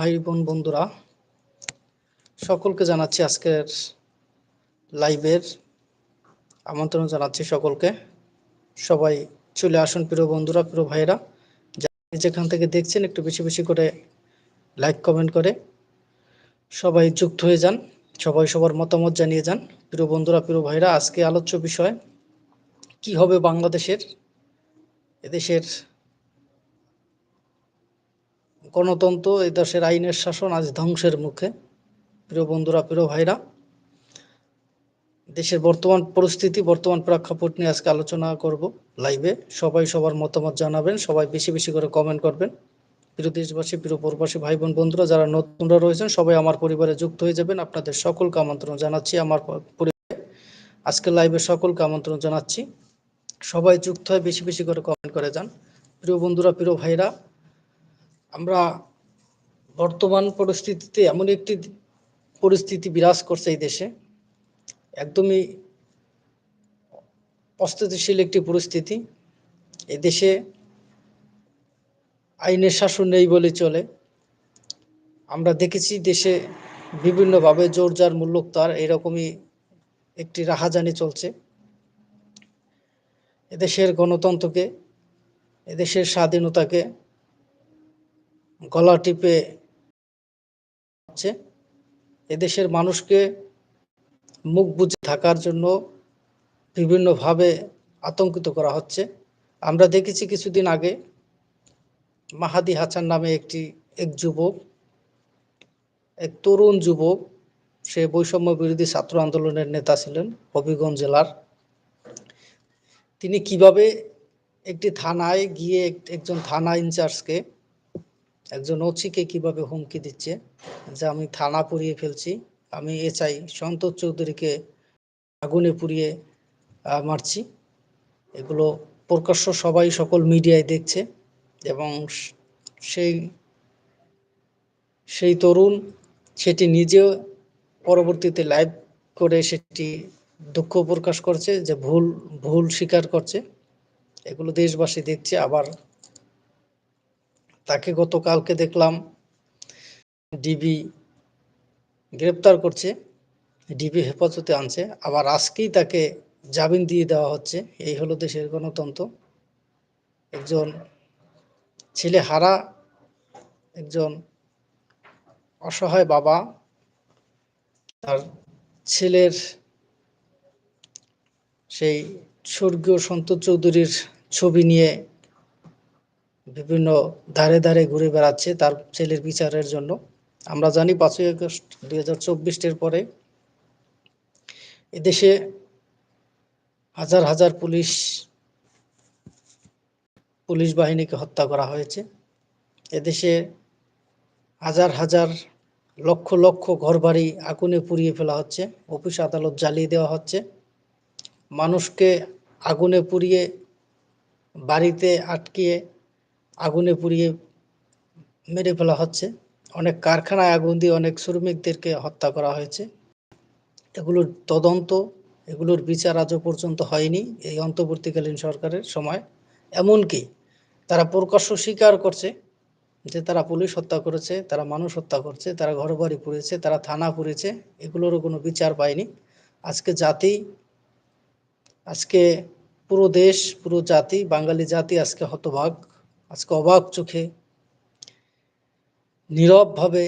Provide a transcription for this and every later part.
ভাই বোন বন্ধুরা, সকলকে জানাচ্ছি আজকের লাইভের আমন্ত্রণ জানাচ্ছি সকলকে। সবাই চলে আসুন প্রিয় বন্ধুরা, প্রিয় ভাইরা যেখান থেকে দেখছেন একটু বেশি বেশি করে লাইক, কমেন্ট করে। সবাই যুক্ত হয়ে যান, সবাই সবার মতামত জানিয়ে যান। প্রিয় বন্ধুরা, প্রিয় ভাইরা আজকে আলোচ্য বিষয়, কি হবে বাংলাদেশের, এদেশের গণতন্ত্র এই দেশের আইনের শাসন আজ ধ্বংসের মুখে। প্রিয় বন্ধুরা, প্রিয় ভাইরা, দেশের বর্তমান পরিস্থিতি, বর্তমান প্রেক্ষাপট নিয়ে আজকে আলোচনা করব লাইভে সবাই সবার মতামত জানাবেন, সবাই বেশি বেশি করে কমেন্ট করবেন। প্রিয় দেশবাসী, প্রিয় প্রবাসী ভাই বোন বন্ধুরা, যারা নতুনরা রয়েছেন, সবাই আমার পরিবারে যুক্ত হয়ে যাবেন। আপনাদের সকলকে আমন্ত্রণ জানাচ্ছি আমার পরিবারে। আজকে লাইভে সকলকে আমন্ত্রণ জানাচ্ছি। সবাই যুক্ত হয়ে বেশি বেশি করে কমেন্ট করে যান। প্রিয় বন্ধুরা, প্রিয় ভাইরা আমরা বর্তমান পরিস্থিতিতে এমন একটি পরিস্থিতি বিরাজ করছে এই দেশে। একদমই অস্থিতিশীল একটি পরিস্থিতি। এ দেশে আইনের শাসন নেই বলে চলে। আমরা দেখেছি দেশে বিভিন্নভাবে জোর যার মূল্যক তার এরকমই একটি রাহাজানি চলছে। এদেশের গণতন্ত্রকে, এদেশের স্বাধীনতাকে গলা টিপে হচ্ছে, এদেশের মানুষকে মুখ বুঝে থাকার জন্য বিভিন্নভাবে আতঙ্কিত করা হচ্ছে। আমরা দেখেছি কিছুদিন আগে মাহাদি হাসান নামে একটি এক যুবক, এক তরুণ যুবক, সে বৈষম্য বিরোধী ছাত্র আন্দোলনের নেতা ছিলেন হবিগঞ্জ জেলার। তিনি কীভাবে একটি থানায় গিয়ে একজন থানা ইনচার্জকে একজন ওচিকে কীভাবে হুমকি দিচ্ছে, যে আমি থানা পুড়িয়ে ফেলছি, আমি এ চাই সন্তোষ চৌধুরীকে আগুনে পুড়িয়ে মারছি। এগুলো প্রকাশ্য সবাই সকল মিডিয়ায় দেখছে এবং সেই সেই তরুণ সেটি নিজেও পরবর্তীতে লাইভ করে সেটি দুঃখ প্রকাশ করছে, যে ভুল ভুল স্বীকার করছে। এগুলো দেশবাসী দেখছে, আবার তাকে গতকালকে দেখলাম ডিবি গ্রেপ্তার করছে, ডিবি হেফাজতে আনছে। আবার আজকেই তাকে জামিন দিয়ে দেওয়া হচ্ছে। এই হলো দেশের গণতন্ত্র। একজন ছেলে হারা, একজন অসহায় বাবা, তার ছেলের সেই স্বর্গীয় সন্তোষ চৌধুরীর ছবি নিয়ে বিভিন্ন ধারে ধারে ঘুরে বেড়াচ্ছে তার ছেলের বিচারের জন্য। আমরা জানি পাঁচই আগস্ট দুই হাজার চব্বিশের পরে এদেশে হাজার হাজার পুলিশ পুলিশ বাহিনীকে হত্যা করা হয়েছে। এদেশে হাজার হাজার লক্ষ লক্ষ ঘরবাড়ি আগুনে পুড়িয়ে ফেলা হচ্ছে, অফিস আদালত জ্বালিয়ে দেওয়া হচ্ছে। মানুষকে আগুনে পুড়িয়ে বাড়িতে আটকিয়ে আগুনে পুড়িয়ে মেরে ফেলা হচ্ছে। অনেক কারখানায় আগুন দিয়ে অনেক শ্রমিকদেরকে হত্যা করা হয়েছে। এগুলোর তদন্ত, এগুলোর বিচার আজও পর্যন্ত হয়নি এই অন্তর্বর্তীকালীন সরকারের সময়। এমনকি তারা প্রকাশ্য স্বীকার করছে যে তারা পুলিশ হত্যা করেছে, তারা মানুষ হত্যা করছে, তারা ঘরবাড়ি পুড়েছে, তারা থানা পুড়েছে, এগুলোরও কোনো বিচার পায়নি। আজকে জাতি, আজকে পুরো দেশ, পুরো জাতি, বাঙালি জাতি আজকে হতভাগ। আজকে অবাক চোখে, নীরবভাবে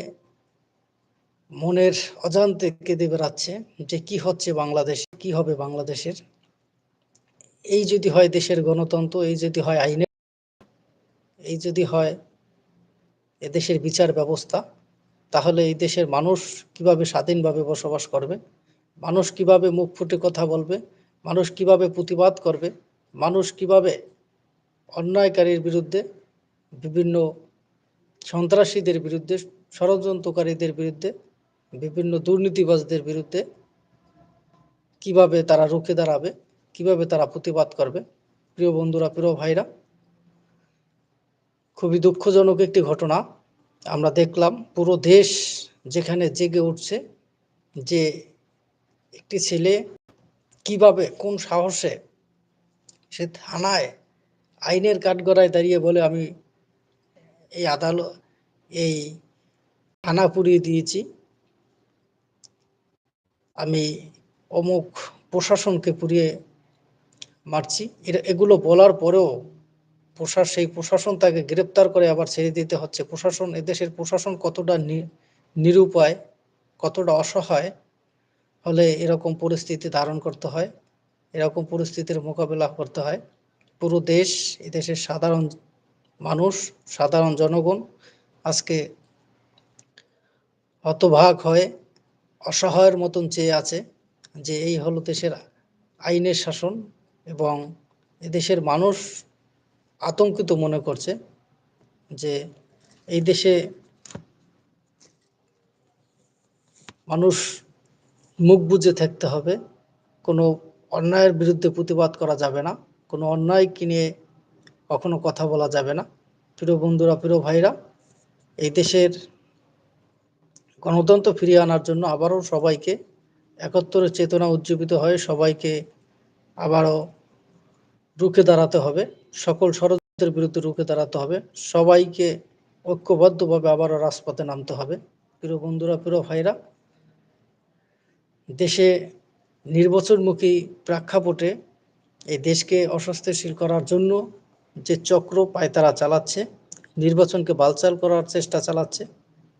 মনের অজান্তে কেঁদে বেড়াচ্ছে যে কি হচ্ছে বাংলাদেশে, কি হবে বাংলাদেশের। এই যদি হয় দেশের গণতন্ত্র, এই যদি হয় আইনের, এই যদি হয় এদেশের বিচার ব্যবস্থা, তাহলে এই দেশের মানুষ কীভাবে স্বাধীনভাবে বসবাস করবে? মানুষ কীভাবে মুখ ফুটে কথা বলবে? মানুষ কীভাবে প্রতিবাদ করবে? মানুষ কীভাবে অন্যায়কারীর বিরুদ্ধে বিভিন্ন সন্ত্রাসীদের বিরুদ্ধে, ষড়যন্ত্রকারীদের বিরুদ্ধে, বিভিন্ন দুর্নীতিবাজদের বিরুদ্ধে কীভাবে তারা রুখে দাঁড়াবে, কীভাবে তারা প্রতিবাদ করবে। প্রিয় বন্ধুরা, প্রিয় ভাইরা, খুবই দুঃখজনক একটি ঘটনা আমরা দেখলাম। পুরো দেশ যেখানে জেগে উঠছে যে একটি ছেলে কীভাবে, কোন সাহসে সে থানায় আইনের কাঠগড়ায় দাঁড়িয়ে বলে আমি এই আদালত এই থানা পুড়িয়ে দিয়েছি। আমি অমুক প্রশাসনকে পুড়িয়ে মারছি। এরা, এগুলো বলার পরেও প্রশাস সেই প্রশাসন তাকে গ্রেপ্তার করে আবার ছেড়ে দিতে হচ্ছে। প্রশাসন, এদেশের প্রশাসন কতটা নিরুপায়, কতটা অসহায় হলে এরকম পরিস্থিতি ধারণ করতে হয়। এরকম পরিস্থিতির মোকাবেলা করতে হয়। পুরো দেশ, এদেশের সাধারণ মানুষ, সাধারণ জনগণ আজকে হতভাগ হয়ে অসহায়ের মতন চেয়ে আছে যে এই হলো দেশের আইনের শাসন এবং এদেশের মানুষ আতঙ্কিত মনে করছে যে এই দেশে মানুষ মুখ বুঝে থাকতে হবে। কোনো অন্যায়ের বিরুদ্ধে প্রতিবাদ করা যাবে না। কোনো অন্যায় কিনে কখনো কথা বলা যাবে না। প্রিয় বন্ধুরা, প্রিয় ভাইরা, এই দেশের গণতন্ত্র ফিরিয়ে আনার জন্য আবারও সবাইকে একত্তরের চেতনা উজ্জীবিত হয়ে সবাইকে আবারও রুখে দাঁড়াতে হবে। সকল ষড়যন্ত্রের বিরুদ্ধে রুখে দাঁড়াতে হবে। সবাইকে ঐক্যবদ্ধভাবে আবারও রাজপথে নামতে হবে। প্রিয় বন্ধুরা, প্রিয় ভাইরা, দেশে নির্বাচনমুখী প্রেক্ষাপটে এই দেশকে অস্বস্তিশীল করার জন্য যে চক্র পায়তারা চালাচ্ছে, নির্বাচনকে বালচাল করার চেষ্টা চালাচ্ছে,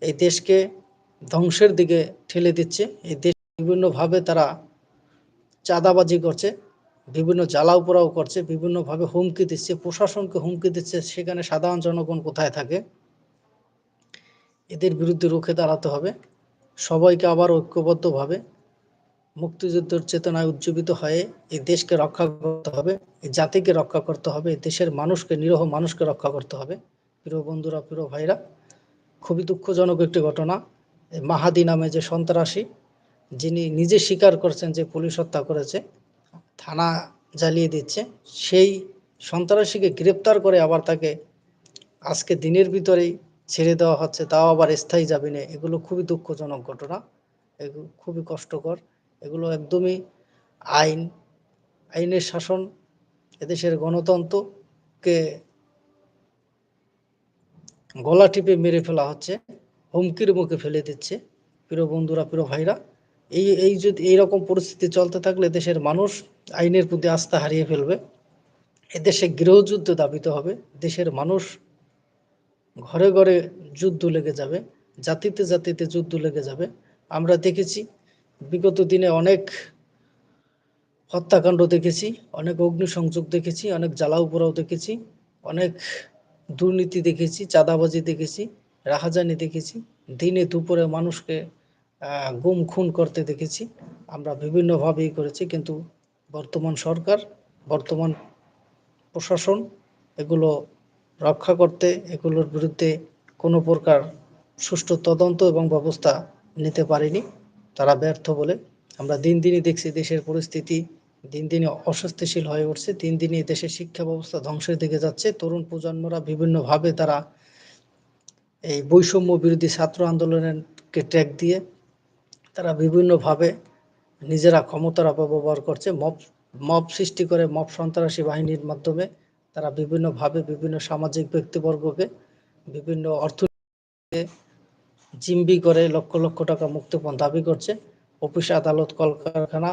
এই দেশকে ধ্বংসের দিকে ঠেলে দিচ্ছে, এই দেশ বিভিন্নভাবে তারা চাঁদাবাজি করছে, বিভিন্ন জ্বালাও পোড়াও করছে, বিভিন্নভাবে হুমকি দিচ্ছে, প্রশাসনকে হুমকি দিচ্ছে, সেখানে সাধারণ জনগণ কোথায় থাকে? এদের বিরুদ্ধে রুখে দাঁড়াতে হবে, সবাইকে আবার ঐক্যবদ্ধভাবে মুক্তিযুদ্ধের চেতনায় উজ্জীবিত হয়ে এই দেশকে রক্ষা করতে হবে, এই জাতিকে রক্ষা করতে হবে, এই দেশের মানুষকে, নিরহ মানুষকে রক্ষা করতে হবে। প্রিয় বন্ধুরা, প্রিয় ভাইরা, খুবই দুঃখজনক একটি ঘটনা। মাহাদি নামে যে সন্ত্রাসী, যিনি নিজে স্বীকার করছেন যে পুলিশ হত্যা করেছে, থানা জ্বালিয়ে দিচ্ছে, সেই সন্ত্রাসীকে গ্রেপ্তার করে আবার তাকে আজকে দিনের ভিতরেই ছেড়ে দেওয়া হচ্ছে, তাও আবার স্থায়ী যাবে না এগুলো খুবই দুঃখজনক ঘটনা। এগুলো খুবই কষ্টকর। এগুলো একদমই আইন, আইনের শাসন এদেশের গণতন্ত্রকে গলা টিপে মেরে ফেলা হচ্ছে, হুমকির মুখে ফেলে দিচ্ছে। প্রিয় বন্ধুরা, প্রিয় ভাইরা, এই এই যদি এইরকম পরিস্থিতি চলতে থাকলে দেশের মানুষ আইনের প্রতি আস্থা হারিয়ে ফেলবে। এদেশে গৃহযুদ্ধ দাবিত হবে, দেশের মানুষ ঘরে ঘরে যুদ্ধ লেগে যাবে, জাতিতে জাতিতে যুদ্ধ লেগে যাবে। আমরা দেখেছি বিগত দিনে অনেক হত্যাকাণ্ড দেখেছি, অনেক অগ্নিসংযোগ দেখেছি, অনেক জ্বালাও পোড়াও দেখেছি, অনেক দুর্নীতি দেখেছি, চাঁদাবাজি দেখেছি, রাহাজানি দেখেছি, দিনে দুপুরে মানুষকে গুম খুন করতে দেখেছি, আমরা বিভিন্নভাবেই করেছি, কিন্তু বর্তমান সরকার, বর্তমান প্রশাসন এগুলো রক্ষা করতে, এগুলোর বিরুদ্ধে কোনো প্রকার সুষ্ঠু তদন্ত এবং ব্যবস্থা নিতে পারেনি। তারা ব্যর্থ বলে আমরা দিন দিনই দেখছি দেশের পরিস্থিতি দিন দিনে অস্বস্তিশীল হয়ে উঠছে, দিন দিনই দেশের শিক্ষা ব্যবস্থা ধ্বংসের দিকে যাচ্ছে। তরুণ প্রজন্মরা বিভিন্নভাবে তারা এই বৈষম্য বিরোধী ছাত্র আন্দোলনকে ট্র্যাক দিয়ে তারা বিভিন্নভাবে নিজেরা ক্ষমতার অপব্যবহার করছে। মব মব সৃষ্টি করে মব সন্ত্রাসী বাহিনীর মাধ্যমে তারা বিভিন্নভাবে বিভিন্ন সামাজিক ব্যক্তিবর্গকে বিভিন্ন অর্থ জিম্বি করে লক্ষ লক্ষ টাকা মুক্তিপণ দাবি করছে। অফিস আদালত, কলকারখানা,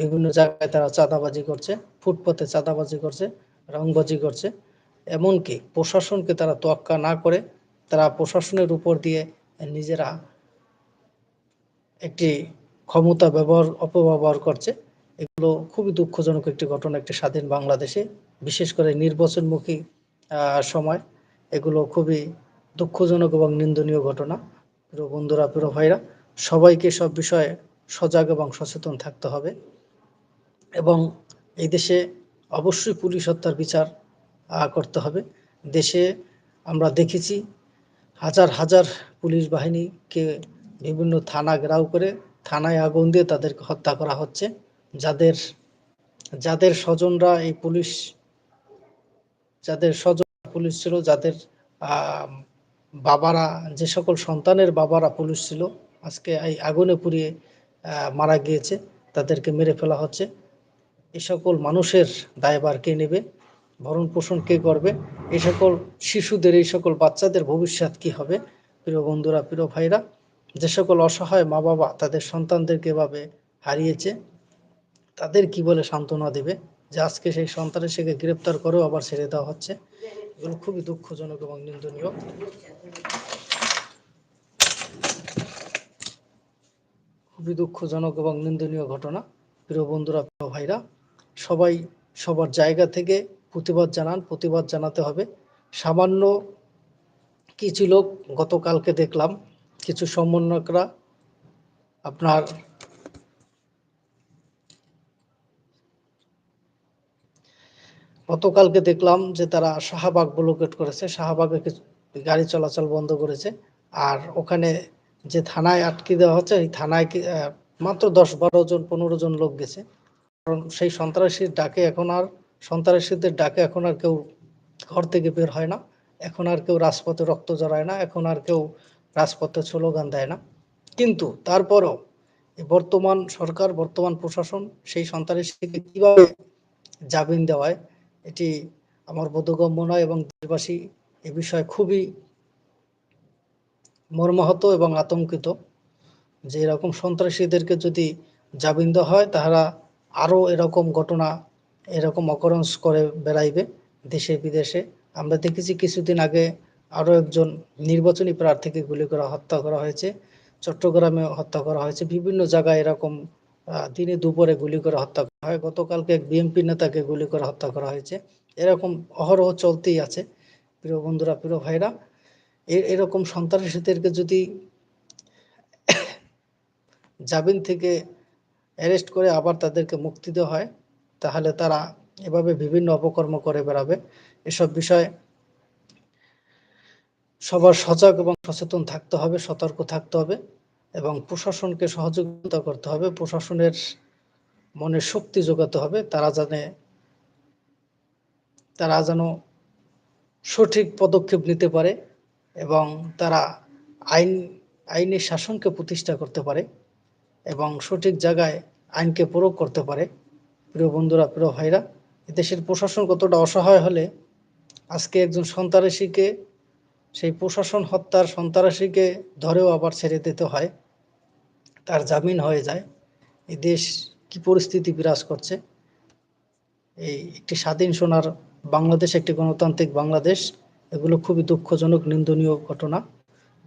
বিভিন্ন জায়গায় তারা চাঁদাবাজি করছে ফুটপথে চাঁদাবাজি করছে, রংবাজি করছে। এমনকি প্রশাসনকে তারা তোয়াক্কা না করে তারা প্রশাসনের উপর দিয়ে নিজেরা একটি ক্ষমতা ব্যবহার, অপব্যবহার করছে। এগুলো খুবই দুঃখজনক একটি ঘটনা একটি স্বাধীন বাংলাদেশে, বিশেষ করে নির্বাচনমুখী সময়। এগুলো খুবই দুঃখজনক এবং নিন্দনীয় ঘটনা। প্রিয় বন্ধুরা, প্রিয় ভাইরা, সবাইকে সব বিষয়ে সজাগ এবং সচেতন থাকতে হবে এবং এই দেশে অবশ্যই পুলিশ হত্যার বিচার করতে হবে। দেশে আমরা দেখেছি হাজার হাজার পুলিশ বাহিনীকে বিভিন্ন থানা ঘেরাও করে থানায় আগুন দিয়ে তাদেরকে হত্যা করা হচ্ছে। যাদের যাদের স্বজনরা এই পুলিশ, যাদের স্বজন পুলিশ ছিল, যাদের বাবারা, যে সকল সন্তানের বাবারা পুলিশ ছিল, আজকে এই আগুনে পুড়িয়ে মারা গিয়েছে, তাদেরকে মেরে ফেলা হচ্ছে। এ সকল মানুষের দায়ভার কে নেবে? ভরণ পোষণ কে করবে? এই সকল শিশুদের, এই সকল বাচ্চাদের ভবিষ্যৎ কি হবে? প্রিয় বন্ধুরা, প্রিয় ভাইরা, যে সকল অসহায় মা বাবা তাদের সন্তানদেরকে এভাবে হারিয়েছে, তাদের কি বলে সান্ত্বনা দেবে? যে আজকে সেই সন্তানের সেকে গ্রেপ্তার করেও আবার ছেড়ে দেওয়া হচ্ছে। এগুলো খুবই দুঃখজনক এবং নিন্দনীয়। খুবই দুঃখজনক এবং নিন্দনীয় ঘটনা। প্রিয় বন্ধুরা, প্রিয় ভাইরা, সবাই সবার জায়গা থেকে প্রতিবাদ জানান, প্রতিবাদ জানাতে হবে। সামান্য কিছু লোক গতকালকে দেখলাম, কিছু সমন্বয়করা আপনার গতকালকে দেখলাম যে তারা শাহবাগ ব্লকেট করেছে। শাহবাগে কিছু গাড়ি চলাচল বন্ধ করেছে। আর ওখানে যে থানায় আটকে দেওয়া হচ্ছে, এই থানায় মাত্র দশ বারো জন, পনেরো জন লোক গেছে। কারণ সেই সন্ত্রাসীর ডাকে এখন আর, সন্ত্রাসীদের ডাকে এখন আর কেউ ঘর থেকে বের হয় না। এখন আর কেউ রাজপথে রক্ত জড়ায় না। এখন আর কেউ রাজপথে স্লোগান দেয় না। কিন্তু তারপরও বর্তমান সরকার, বর্তমান প্রশাসন সেই সন্ত্রাসীকে কীভাবে জামিন দেওয়ায় এটি আমার বোধগম্য নয় এবং দেশবাসী এ বিষয়ে খুবই মর্মাহত এবং আতঙ্কিত যে এরকম সন্ত্রাসীদেরকে যদি জামিন দেওয়া হয়, তাহারা আরও এরকম ঘটনা, এরকম অকরন্স করে বেড়াইবে দেশে, বিদেশে। আমরা দেখেছি কিছুদিন আগে আরও একজন নির্বাচনী প্রার্থীকে গুলি করা হত্যা করা হয়েছে চট্টগ্রামে হত্যা করা হয়েছে। বিভিন্ন জায়গায় এরকম দিনে দুপুরে গুলি করে হত্যা করা হয়। গতকালকে এক বিএনপি নেতাকে গুলি করে হত্যা করা হয়েছে। এরকম অহরহ চলতেই আছে। প্রিয় বন্ধুরা, প্রিয় ভাইরা এরকম সন্ত্রাসীদেরকে যদি জামিন থেকে অ্যারেস্ট করে আবার তাদেরকে মুক্তি দেওয়া হয়, তাহলে তারা এভাবে বিভিন্ন অপকর্ম করে বেড়াবে। এসব বিষয়ে সবার সজাগ এবং সচেতন থাকতে হবে, সতর্ক থাকতে হবে। এবং প্রশাসনকে সহযোগিতা করতে হবে, প্রশাসনের মনে শক্তি যোগাতে হবে, তারা জানে, তারা যেন সঠিক পদক্ষেপ নিতে পারে এবং তারা আইন, আইনের শাসনকে প্রতিষ্ঠা করতে পারে এবং সঠিক জায়গায় আইনকে প্রয়োগ করতে পারে। প্রিয় বন্ধুরা, প্রিয় ভাইরা দেশের প্রশাসন কতটা অসহায় হলে আজকে একজন সন্ত্রাসীকে, সেই প্রশাসন হত্যার সন্ত্রাসীকে ধরেও আবার ছেড়ে দিতে হয়। তার জামিন হয়ে যায়। এই দেশ কি পরিস্থিতি বিরাজ করছে? এই একটি স্বাধীন সোনার বাংলাদেশ, একটি গণতান্ত্রিক বাংলাদেশ, এগুলো খুবই দুঃখজনক, নিন্দনীয় ঘটনা।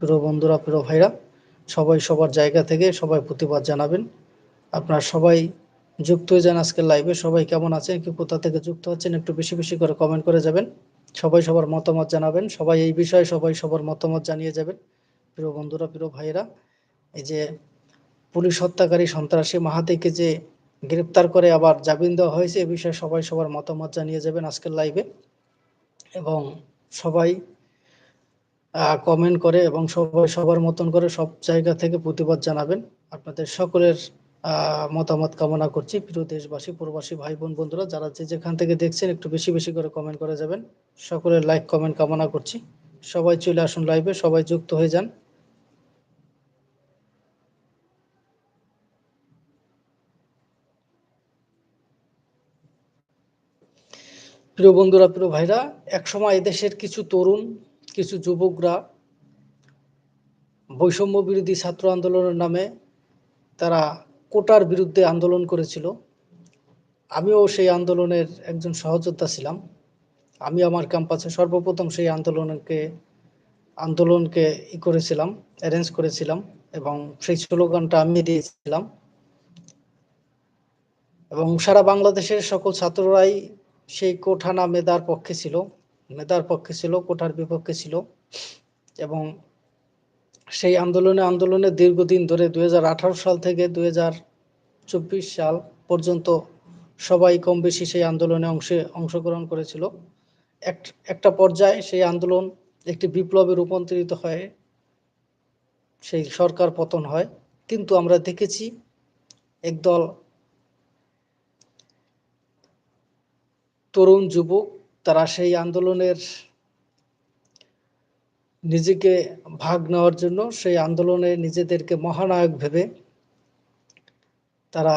প্রিয় বন্ধুরা, প্রিয় ভাইরা, সবাই সবার জায়গা থেকে সবাই প্রতিবাদ জানাবেন। আপনারা সবাই যুক্ত হয়ে যান আজকের লাইভে সবাই কেমন আছেন? কি কোথা থেকে যুক্ত হচ্ছেন? একটু বেশি বেশি করে কমেন্ট করে যাবেন। সবাই সবার মতামত জানাবেন। সবাই এই বিষয়ে সবাই সবার মতামত জানিয়ে যাবেন। প্রিয় বন্ধুরা, প্রিয় ভাইয়েরা, এই যে পুলিশ হত্যাকারী সন্ত্রাসী মাহাতিকে যে গ্রেপ্তার করে আবার জামিন দেওয়া হয়েছে, এ বিষয়ে সবাই সবার মতামত জানিয়ে যাবেন আজকের লাইভে এবং সবাই কমেন্ট করে এবং সবাই সবার মতন করে সব জায়গা থেকে প্রতিবাদ জানাবেন। আপনাদের সকলের মতামত কামনা করছি। প্রিয় দেশবাসী, প্রবাসী ভাই বোন বন্ধুরা, যারা যে যেখান থেকে দেখছেন, একটু বেশি বেশি করে কমেন্ট করে যাবেন। সকলের লাইক কমেন্ট কামনা করছি। সবাই চলে আসুন লাইভে সবাই যুক্ত হয়ে যান। প্রিয় বন্ধুরা, প্রিয় ভাইরা, একসময় এদেশের কিছু তরুণ, কিছু যুবকরা বৈষম্য বিরোধী ছাত্র আন্দোলনের নামে তারা কোটার বিরুদ্ধে আন্দোলন করেছিল। আমিও সেই আন্দোলনের একজন সহযোদ্ধা ছিলাম। আমি আমার ক্যাম্পাসে সর্বপ্রথম সেই আন্দোলনকে আন্দোলনকে ই করেছিলাম অ্যারেঞ্জ করেছিলাম এবং সেই স্লোগানটা আমি দিয়েছিলাম। এবং সারা বাংলাদেশের সকল ছাত্ররাই সেই কোঠা না মেধার পক্ষে ছিল, মেধার পক্ষে ছিল, কোঠার বিপক্ষে ছিল এবং সেই আন্দোলনে আন্দোলনে দীর্ঘদিন ধরে দু হাজার আঠারো সাল থেকে দু হাজার চব্বিশ সাল পর্যন্ত সবাই কম বেশি সেই আন্দোলনে অংশে অংশগ্রহণ করেছিল। এক- একটা পর্যায়ে সেই আন্দোলন একটি বিপ্লবে রূপান্তরিত হয় সেই সরকার পতন হয়। কিন্তু আমরা দেখেছি একদল তরুণ যুবক, তারা সেই আন্দোলনের নিজেকে ভাগ নেওয়ার জন্য, সেই আন্দোলনে নিজেদেরকে মহানায়ক ভেবে তারা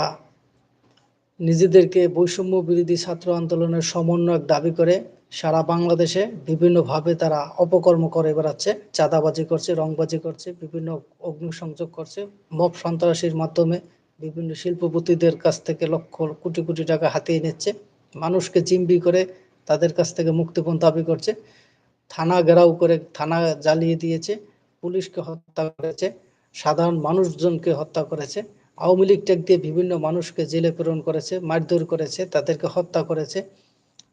নিজেদেরকে বৈষম্য বিরোধী ছাত্র আন্দোলনের সমন্বয়ক দাবি করে, সারা বাংলাদেশে বিভিন্নভাবে তারা অপকর্ম করে বেড়াচ্ছে, চাঁদাবাজি করছে, রংবাজি করছে, বিভিন্ন অগ্নিসংযোগ করছে, মব সন্ত্রাসীর মাধ্যমে বিভিন্ন শিল্পপতিদের কাছ থেকে লক্ষ কোটি কোটি টাকা হাতিয়ে নিচ্ছে। মানুষকে চিম্বি করে তাদের কাছ থেকে মুক্তিপণ দাবি করছে। থানা ঘেরাও করে, থানা জ্বালিয়ে দিয়েছে, পুলিশকে হত্যা করেছে, সাধারণ মানুষজনকে হত্যা করেছে, আওয়ামী লীগ টেক দিয়ে বিভিন্ন মানুষকে জেলে প্রেরণ করেছে, মারধর করেছে, তাদেরকে হত্যা করেছে।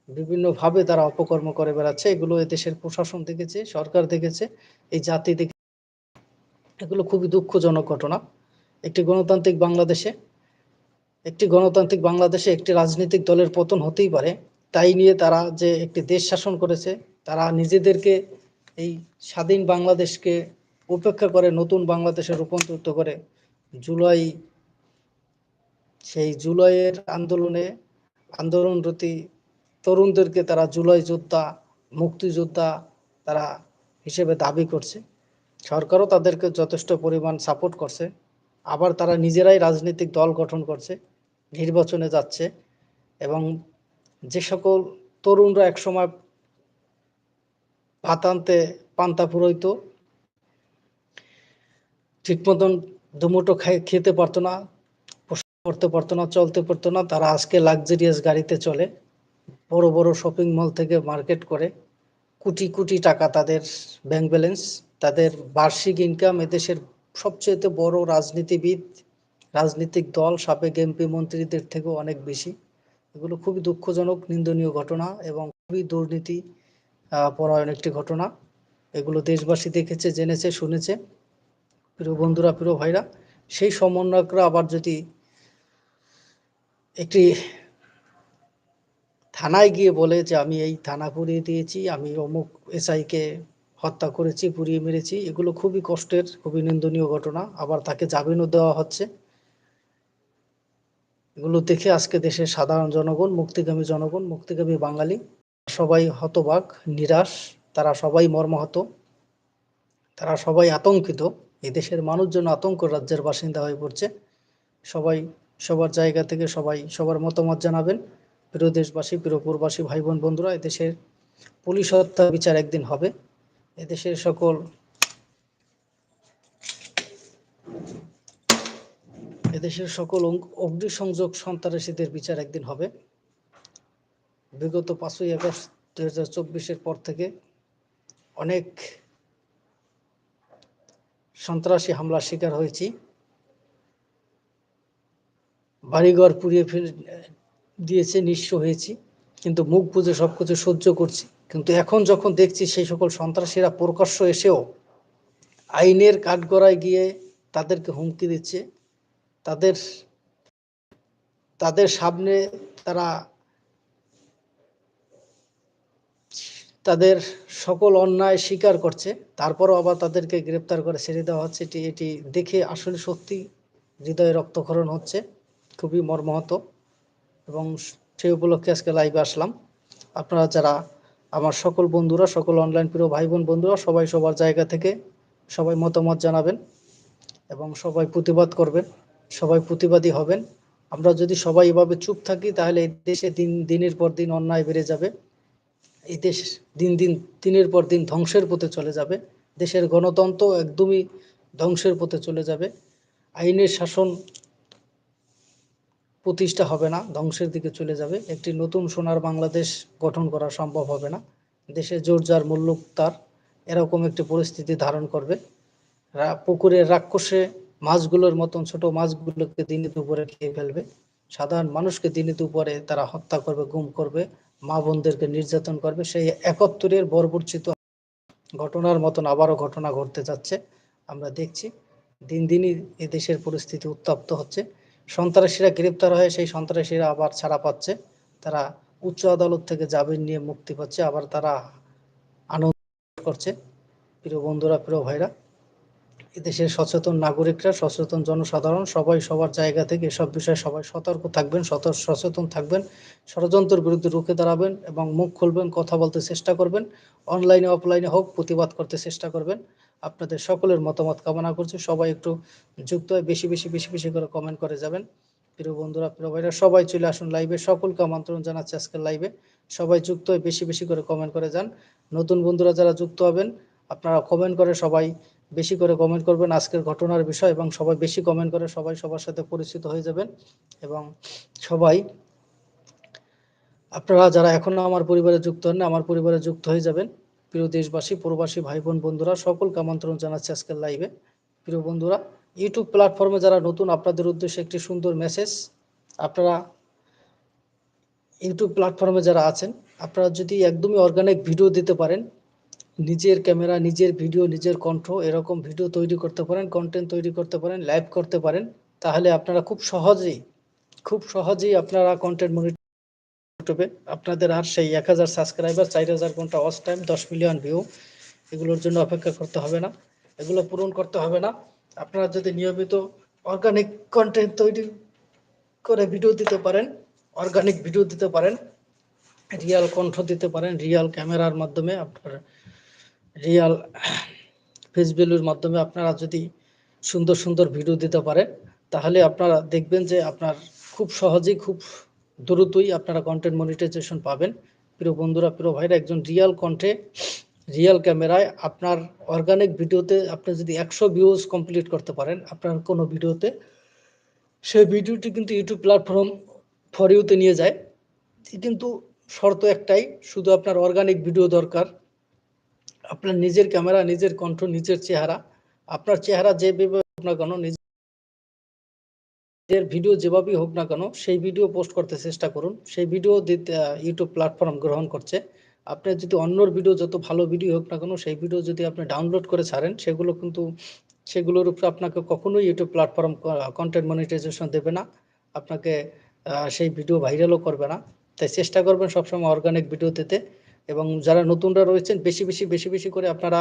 বিভিন্নভাবে তারা অপকর্ম করে বেড়াচ্ছে। এগুলো দেশের প্রশাসন দেখেছে, সরকার দেখেছে, এই জাতি দেখে। এগুলো খুবই দুঃখজনক ঘটনা। একটি গণতান্ত্রিক বাংলাদেশে একটি গণতান্ত্রিক বাংলাদেশে একটি রাজনৈতিক দলের পতন হতেই পারে। তাই নিয়ে তারা যে একটি দেশ শাসন করেছে, তারা নিজেদেরকে এই স্বাধীন বাংলাদেশকে উপেক্ষা করে নতুন বাংলাদেশে রূপান্তরিত করে। জুলাই, সেই জুলাইয়ের আন্দোলনে আন্দোলনরতি তরুণদেরকে তারা জুলাই যোদ্ধা, মুক্তিযোদ্ধা তারা হিসেবে দাবি করছে। সরকারও তাদেরকে যথেষ্ট পরিমাণ সাপোর্ট করছে। আবার তারা নিজেরাই রাজনৈতিক দল গঠন করছে। নির্বাচনে যাচ্ছে এবং যে সকল তরুণরা একসময় ভাত আনতে পান্তা ফুরইতো, ঠিক মতন দুমুটো খাই, খেতে পারতো না পরতে পারতো না, চলতে পারতো না, তারা আজকে লাক্সারিয়াস গাড়িতে চলে, বড় বড় শপিং মল থেকে মার্কেট করে, কোটি কোটি টাকা তাদের ব্যাংক ব্যালেন্স তাদের বার্ষিক ইনকাম এদেশের সবচেয়ে বড় রাজনীতিবিদ রাজনৈতিক দল সাবেক এমপি মন্ত্রীদের থেকেও অনেক বেশি। এগুলো খুবই দুঃখজনক, নিন্দনীয় ঘটনা এবং খুবই দুর্নীতি পরায়ণ একটি ঘটনা। এগুলো দেশবাসী দেখেছে, জেনেছে, শুনেছে। প্রিয় বন্ধুরা, প্রিয় ভাইরা, সেই সমন্বয়করা আবার যদি একটি থানায় গিয়ে বলে যে, আমি এই থানা পুড়িয়ে দিয়েছি, আমি অমুক এসআইকে হত্যা করেছি, পুড়িয়ে মেরেছি, এগুলো খুবই কষ্টের, খুবই নিন্দনীয় ঘটনা। আবার তাকে জামিনও দেওয়া হচ্ছে। এগুলো দেখে আজকে দেশের সাধারণ জনগণ, মুক্তিগামী জনগণ, মুক্তিগামী বাঙালি, সবাই হতবাক, নিরাশ, তারা সবাই মর্মাহত, তারা সবাই আতঙ্কিত। এই দেশের মানুষজন আতঙ্ক রাজ্যের বাসিন্দা হয়ে পড়ছে। সবাই সবার জায়গা থেকে সবাই সবার মতামত জানাবেন। প্রিয় দেশবাসী, প্রিয় পূর্বাসী ভাই বোন বন্ধুরা এদেশের পুলিশ হত্যা বিচার একদিন হবে। এদেশের সকল এদেশের সকল অগ্নিসংযোগ সন্ত্রাসীদের বিচার একদিন হবে। বিগত পাঁচই আগস্ট দু হাজার চব্বিশের পর থেকে অনেক সন্ত্রাসী হামলার শিকার হয়েছি। বাড়িঘর পুড়িয়ে ফেলে দিয়েছে, নিঃস্ব হয়েছি। কিন্তু মুখ বুঝে সব কিছু সহ্য করছি। কিন্তু এখন যখন দেখছি সেই সকল সন্ত্রাসীরা প্রকাশ্য এসেও আইনের কাঠগড়ায় গিয়ে তাদেরকে হুমকি দিচ্ছে তাদের তাদের সামনে তারা, তাদের সকল অন্যায় স্বীকার করছে। তারপরও আবার তাদেরকে গ্রেপ্তার করে ছেড়ে দেওয়া হচ্ছে। এটি এটি দেখে আসলে সত্যি হৃদয়ে রক্তক্ষরণ হচ্ছে। খুবই মর্মাহত। এবং সেই উপলক্ষে আজকে লাইভে আসলাম। আপনারা যারা আমার সকল বন্ধুরা, সকল অনলাইন প্রিয় ভাই বোন বন্ধুরা, সবাই সবার জায়গা থেকে সবাই মতামত জানাবেন এবং সবাই প্রতিবাদ করবেন। সবাই প্রতিবাদী হবেন। আমরা যদি সবাই এভাবে চুপ থাকি, তাহলে এই দেশে দিন, দিনের পর দিন অন্যায় বেড়ে যাবে। এই দেশ দিন দিন, দিনের পর দিন ধ্বংসের পথে চলে যাবে। দেশের গণতন্ত্র একদমই ধ্বংসের পথে চলে যাবে। আইনের শাসন প্রতিষ্ঠা হবে না, ধ্বংসের দিকে চলে যাবে। একটি নতুন সোনার বাংলাদেশ গঠন করা সম্ভব হবে না। দেশে জোর যার মুল্লুক তার, এরকম একটি পরিস্থিতি ধারণ করবে। পুকুরের রাক্ষসে মাছগুলোর মতন ছোট মাছগুলোকে দিনে দুপুরে খেয়ে ফেলবে। সাধারণ মানুষকে দিনে দুপুরে তারা হত্যা করবে, গুম করবে, মা বোনদেরকে নির্যাতন করবে। সেই একাত্তরের বর্বরচিত ঘটনার মতন আবারও ঘটনা ঘটতে যাচ্ছে। আমরা দেখছি দিন দিনই এ দেশের পরিস্থিতি উত্তপ্ত হচ্ছে। সন্ত্রাসীরা গ্রেপ্তার হয়ে সেই সন্ত্রাসীরা আবার ছাড়া পাচ্ছে। তারা উচ্চ আদালত থেকে জামিন নিয়ে মুক্তি পাচ্ছে, আবার তারা আনন্দ করছে। প্রিয় বন্ধুরা, প্রিয় ভাইরা এদেশের সচেতন নাগরিকরা, সচেতন জনসাধারণ, সবাই সবার জায়গা থেকে এসব বিষয়ে সবাই সতর্ক থাকবেন সচেতন থাকবেন, ষড়যন্ত্রের বিরুদ্ধে রুখে দাঁড়াবেন এবং মুখ খুলবেন, কথা বলতে চেষ্টা করবেন, অনলাইনে, অফলাইনে হোক, প্রতিবাদ করতে চেষ্টা করবেন। আপনাদের সকলের মতামত কামনা করছি। সবাই একটু যুক্ত হয়ে বেশি বেশি বেশি বেশি করে কমেন্ট করে যাবেন। প্রিয় বন্ধুরা, প্রিয় ভাইরা, সবাই চলে আসুন লাইভে সকলকে আমন্ত্রণ জানাচ্ছি আজকের লাইভে সবাই যুক্ত হয়ে বেশি বেশি করে কমেন্ট করে যান। নতুন বন্ধুরা যারা যুক্ত হবেন, আপনারা কমেন্ট করে সবাই বেশি করে কমেন্ট করবেন আজকের ঘটনার বিষয় এবং সবাই বেশি কমেন্ট করে সবাই সবার সাথে পরিচিত হয়ে যাবেন এবং সবাই আপনারা যারা এখনও আমার পরিবারে যুক্ত হন আমার পরিবারে যুক্ত হয়ে যাবেন। প্রিয় দেশবাসী, প্রবাসী ভাই বোন বন্ধুরা, সকলকে আমন্ত্রণ জানাচ্ছি আজকের লাইভে প্রিয় বন্ধুরা ইউটিউব প্ল্যাটফর্মে যারা নতুন, আপনাদের উদ্দেশ্যে একটি সুন্দর মেসেজ আপনারা ইউটিউব প্ল্যাটফর্মে যারা আছেন, আপনারা যদি একদমই অর্গানিক ভিডিও দিতে পারেন নিজের ক্যামেরা, নিজের ভিডিও, নিজের কণ্ঠ এরকম ভিডিও তৈরি করতে পারেন কন্টেন্ট তৈরি করতে পারেন লাইভ করতে পারেন, তাহলে আপনারা খুব সহজেই খুব সহজেই আপনারা কন্টেন্ট মনিটর ইউটিউবে আপনাদের আর সেই এক হাজার সাবস্ক্রাইবার চার হাজার ঘণ্টা ওয়াচ টাইম দশ মিলিয়ন ভিউ এগুলোর জন্য অপেক্ষা করতে হবে না। এগুলো পূরণ করতে হবে না। আপনারা যদি নিয়মিত অর্গানিক কন্টেন্ট তৈরি করে ভিডিও দিতে পারেন অর্গানিক ভিডিও দিতে পারেন রিয়াল কণ্ঠ দিতে পারেন রিয়াল ক্যামেরার মাধ্যমে আপনার রিয়াল ফেস ভ্যালুর মাধ্যমে আপনারা যদি সুন্দর সুন্দর ভিডিও দিতে পারেন, তাহলে আপনারা দেখবেন যে আপনার খুব সহজেই, খুব দ্রুতই আপনারা কন্টেন্ট মনিটাইজেশন পাবেন। প্রিয় বন্ধুরা, প্রিয় ভাইরা, একজন রিয়াল কণ্ঠে রিয়াল ক্যামেরায় আপনার অর্গানিক ভিডিওতে আপনি যদি একশো ভিউজ কমপ্লিট করতে পারেন, আপনার কোনো ভিডিওতে সেই ভিডিওটি কিন্তু ইউটিউব প্ল্যাটফর্ম ফর ইউতে নিয়ে যায়। কিন্তু শর্ত একটাই, শুধু আপনার অর্গানিক ভিডিও দরকার। আপনার নিজের ক্যামেরা নিজের কণ্ঠ নিজের চেহারা। আপনার চেহারা যেভাবে হোক না কেন, নিজের ভিডিও যেভাবেই হোক না কেন, সেই ভিডিও পোস্ট করতে চেষ্টা করুন। সেই ভিডিও ইউটিউব প্ল্যাটফর্ম গ্রহণ করছে। আপনি যদি অন্যর ভিডিও যত ভালো ভিডিও হোক না কেন, সেই ভিডিও যদি আপনি ডাউনলোড করে ছাড়েন, সেগুলো কিন্তু, সেগুলোর উপরে আপনাকে কখনোই ইউটিউব প্ল্যাটফর্ম কন্টেন্ট মনিটাইজেশন দেবে না। আপনাকে সেই ভিডিও ভাইরালও করবে না। তাই চেষ্টা করবেন সবসময় অর্গানিক ভিডিও দিতে। এবং যারা নতুনরা রয়েছেন, বেশি বেশি বেশি বেশি করে আপনারা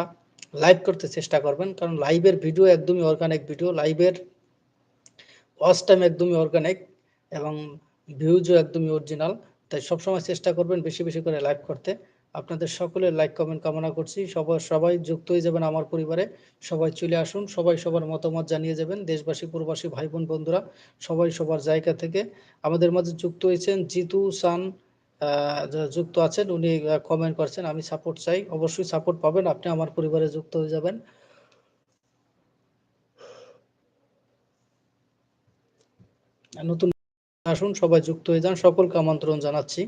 লাইভ করতে চেষ্টা করবেন। কারণ লাইভের ভিডিও একদমই অর্গানিক ভিডিও, লাইভের ওয়াচ টাইম একদমই অর্গানিক এবং ভিউজও একদমই অরিজিনাল তাই সবসময় চেষ্টা করবেন বেশি বেশি করে লাইভ করতে। আপনাদের সকলের লাইক কমেন্ট কামনা করছি। সবাই সবাই যুক্ত হয়ে যাবেন আমার পরিবারে। সবাই চলে আসুন, সবাই সবার মতামত জানিয়ে যাবেন। দেশবাসী, প্রবাসী ভাই বোন বন্ধুরা, সবাই সবার জায়গা থেকে। আমাদের মাঝে যুক্ত হয়েছেন জিতু সান যুক্ত আছেন, উনি কমেন্ট করছেন, আমি সাপোর্ট চাই। অবশ্যই সাপোর্ট পাবেন। আপনি আমার পরিবারে যুক্ত হয়ে যাবেন। নতুন আসুন, সবাই যুক্ত হয়ে যান। সকলকে আমন্ত্রণ জানাচ্ছি।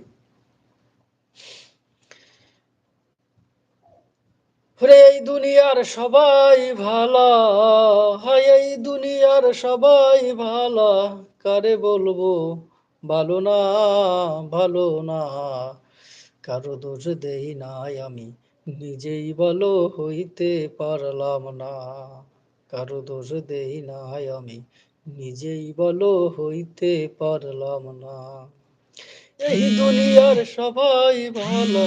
এই দুনিয়ার সবাই ভালো। হয়, এই দুনিয়ার সবাই ভালো। কারে বলব? ভালো না ভালো না, কারও দোষ দেই নাই আমি। নিজেই ভালো হইতে পারলাম না, কারও দোষ দেই নাই আমি। নিজেই ভালো হইতে পারলাম না। এই দুনিয়ার সবাই ভালো,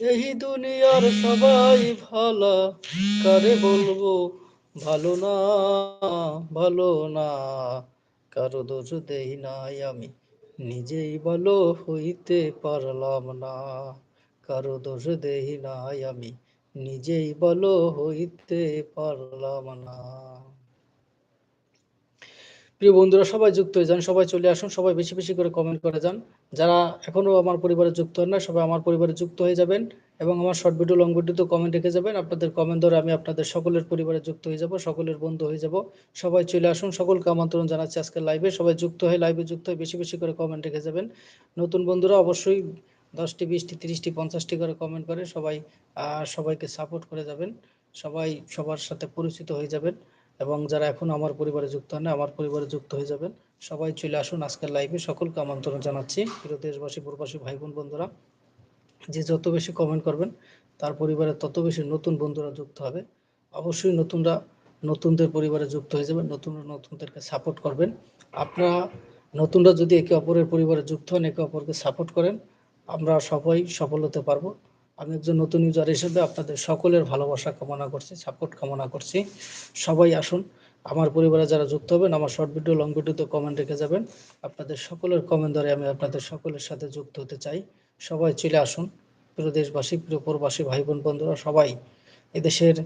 এই দুনিয়ার সবাই ভালো, কারে বলব? ভালো না ভালো না, কারও দোষ দেই নাই আমি। নিজেই বলো হইতে পারলাম না। কারও দোষ দেই নাই আমি, নিজেই বলো হইতে পারলাম না। প্রিয় বন্ধুরা, সবাই যুক্ত হয়ে যান, সবাই চলে আসুন, সবাই বেশি বেশি করে কমেন্ট করে যান। যারা এখনও আমার পরিবারে যুক্ত হন না, সবাই আমার পরিবারে যুক্ত হয়ে যাবেন। এবং আমার শর্ট ভিডিও লং ভিডিও তো কমেন্ট রেখে যাবেন। আপনাদের কমেন্ট ধরে আমি আপনাদের সকলের পরিবারে যুক্ত হয়ে যাব, সকলের বন্ধু হয়ে যাব। সবাই চলে আসুন, সকলকে আমন্ত্রণ জানাচ্ছি আজকে লাইভে সবাই যুক্ত হয়ে লাইভে যুক্ত হয়ে বেশি বেশি করে কমেন্ট রেখে যাবেন। নতুন বন্ধুরা অবশ্যই দশটি, বিশটি, তিরিশটি, পঞ্চাশটি করে কমেন্ট করে সবাই সবাইকে সাপোর্ট করে যাবেন। সবাই সবার সাথে পরিচিত হয়ে যাবেন এবং যারা এখন আমার পরিবারে যুক্ত হন আমার পরিবারে যুক্ত হয়ে যাবেন। সবাই চলে আসুন আজকের লাইভে সকলকে আমন্ত্রণ জানাচ্ছি। প্রিয় দেশবাসী, প্রবাসী ভাই বোন বন্ধুরা যে যত বেশি কমেন্ট করবেন, তার পরিবারে তত বেশি নতুন বন্ধুরা যুক্ত হবে। অবশ্যই নতুনরা নতুনদের পরিবারে যুক্ত হয়ে যাবেন নতুন নতুনদেরকে সাপোর্ট করবেন। আপনারা নতুনরা যদি একে অপরের পরিবারে যুক্ত হন, একে অপরকে সাপোর্ট করেন, আমরা সবাই সফল হতে পারব। আমি একজন নতুন ইউজার হিসেবে আপনাদের সকলের ভালোবাসা কামনা করছি সাপোর্ট কামনা করছি। সবাই আসুন, আমার পরিবারে যারা যুক্ত হবেন, আমার শর্ট ভিডিও লং ভিডিওতে কমেন্ট রেখে যাবেন। আপনাদের সকলের কমেন্ট ধরে আমি আপনাদের সকলের সাথে যুক্ত হতে চাই। সবাই চলে আসুন। প্রিয় দেশবাসী, প্রিয় প্রবাসী ভাই বোন বন্ধুরা, সবাই এদেশের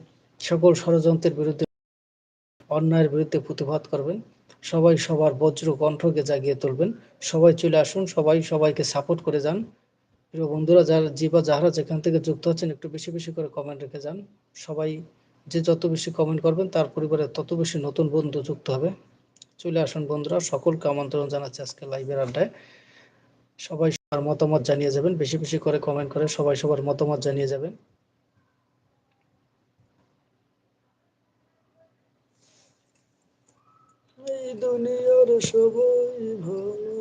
সকল ষড়যন্ত্রের বিরুদ্ধে, অন্যায়ের বিরুদ্ধে প্রতিবাদ করবেন। সবাই সবার বজ্র কণ্ঠকে জাগিয়ে তুলবেন। সবাই চলে আসুন, সবাই সবাইকে সাপোর্ট করে যান। প্রিয় বন্ধুরা, যারা যে বা যারা যেখান থেকে যুক্ত হচ্ছেন একটু বেশি বেশি করে কমেন্ট রেখে যান। সবাই যে যত বেশি কমেন্ট করবেন, তার পরিবারে তত বেশি নতুন বন্ধু যুক্ত হবে। চলে আসুন বন্ধুরা, সকলকে আমন্ত্রণ জানাচ্ছি আজকে লাইভের আড্ডায়। সবাই আর মতামত জানিয়ে যাবেন। বেশি বেশি করে কমেন্ট করে সবাই সবার মতামত জানিয়ে যাবেন। দুনিয়ার সবাই ভালো।